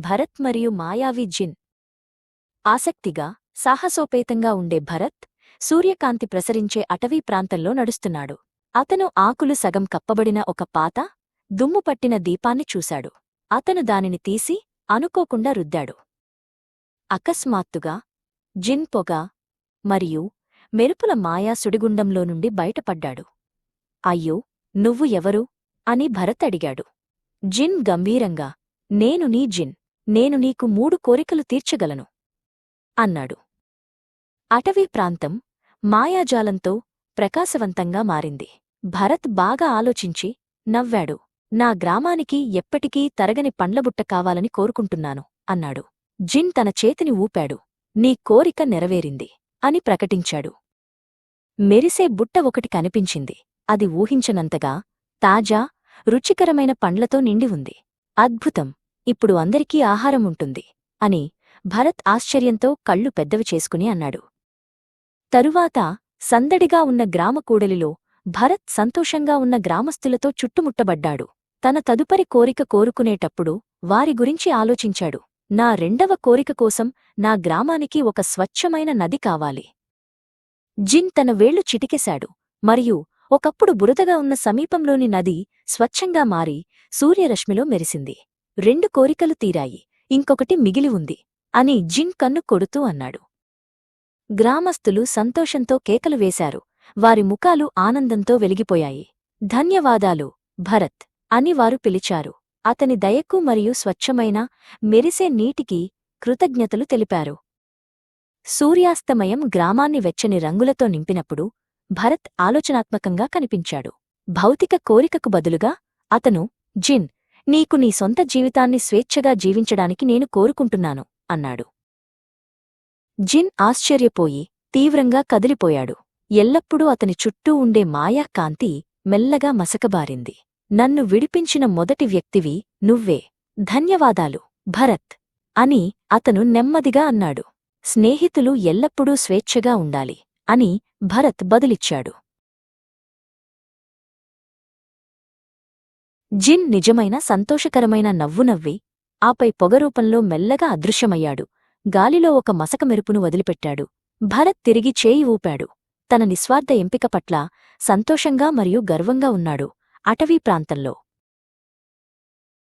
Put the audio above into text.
భరత్ మరియు మాయావి జిన్. ఆసక్తిగా సాహసోపేతంగా ఉండే భరత్ సూర్యకాంతి ప్రసరించే అటవీ ప్రాంతంలో నడుస్తున్నాడు. అతను ఆకులు సగం కప్పబడిన ఒక పాత దుమ్ము పట్టిన దీపాన్ని చూశాడు. అతను దానిని తీసి అనుకోకుండా రుద్దాడు. అకస్మాత్తుగా జిన్ పొగ మరియు మెరుపుల మాయా సుడిగుండంలో నుండి బయటపడ్డాడు. అయ్యో నువ్వు ఎవరు? అని భరత్ అడిగాడు. జిన్ గంభీరంగా నేను నీ జిన్. నేను నీకు మూడు కోరికలు తీర్చగలను. అన్నాడు. అటవీ ప్రాంతం మాయాజాలంతో ప్రకాశవంతంగా మారింది. భరత్ బాగా ఆలోచించి నవ్వాడు. నా గ్రామానికి ఎప్పటికీ తరగని పండ్లబుట్ట కావాలని కోరుకుంటున్నాను అన్నాడు. జిన్ తన చేతిని ఊపాడు. నీ కోరిక నెరవేరింది అని ప్రకటించాడు. మెరిసే బుట్ట ఒకటి కనిపించింది. అది ఊహించనంతగా తాజా రుచికరమైన పండ్లతో నిండి ఉంది. అద్భుతం! ఇప్పుడు అందరికీ ఆహారం ఉంటుంది అని భరత్ ఆశ్చర్యంతో కళ్ళు పెద్దవి చేసుకుని అన్నాడు. తరువాత సందడిగా ఉన్న గ్రామ కూడలిలో భరత్ సంతోషంగా ఉన్న గ్రామస్తులతో చుట్టుముట్టబడ్డాడు. తన తదుపరి కోరిక కోరుకునేటప్పుడు వారి గురించి ఆలోచించాడు. నా రెండవ కోరిక కోసం నా గ్రామానికి ఒక స్వచ్ఛమైన నది కావాలి. జిన్ తన వేళ్ళు చిటికెశాడు. మరియు ఒకప్పుడు బురదగా ఉన్న సమీపంలోని నది స్వచ్ఛంగా మారి సూర్యరశ్మిలో మెరిసింది. రెండు కోరికలు తీరాయి. ఇంకొకటి మిగిలి ఉంది. అని జిన్ కన్ను కొడుతూ అన్నాడు. గ్రామస్థులు సంతోషంతో కేకలు వేశారు. వారి ముఖాలు ఆనందంతో వెలిగిపోయాయి. ధన్యవాదాలు భరత్ అని వారు పిలిచారు. అతని దయకు మరియు స్వచ్ఛమైన మెరిసే నీటికి కృతజ్ఞతలు తెలిపారు. సూర్యాస్తమయం గ్రామాన్ని వెచ్చని రంగులతో నింపినప్పుడు భరత్ ఆలోచనాత్మకంగా కనిపించాడు. భౌతిక కోరికకు బదులుగా అతను జిన్ నీకు నీ సొంత జీవితాన్ని స్వేచ్ఛగా జీవించడానికి నేను కోరుకుంటున్నాను అన్నాడు. జిన్ ఆశ్చర్యపోయి తీవ్రంగా కదిలిపోయాడు. ఎల్లప్పుడూ అతని చుట్టూ ఉండే మాయా కాంతి మెల్లగా మసకబారింది. నన్ను విడిపించిన మొదటి వ్యక్తివి నువ్వే. ధన్యవాదాలు భరత్ అని అతను నెమ్మదిగా అన్నాడు. స్నేహితులు ఎల్లప్పుడూ స్వేచ్ఛగా ఉండాలి అని భరత్ బదులిచ్చాడు. జిన్ నిజమైన సంతోషకరమైన నవ్వు నవ్వి ఆపై పొగరూపంలో మెల్లగా అదృశ్యమయ్యాడు. గాలిలో ఒక మసక మెరుపును వదిలిపెట్టాడు. భరత్ తిరిగి చేయి ఊపాడు. తన నిస్వార్థ ఎంపిక పట్ల సంతోషంగా మరియు గర్వంగా ఉన్నాడు. అటవీ ప్రాంతంలో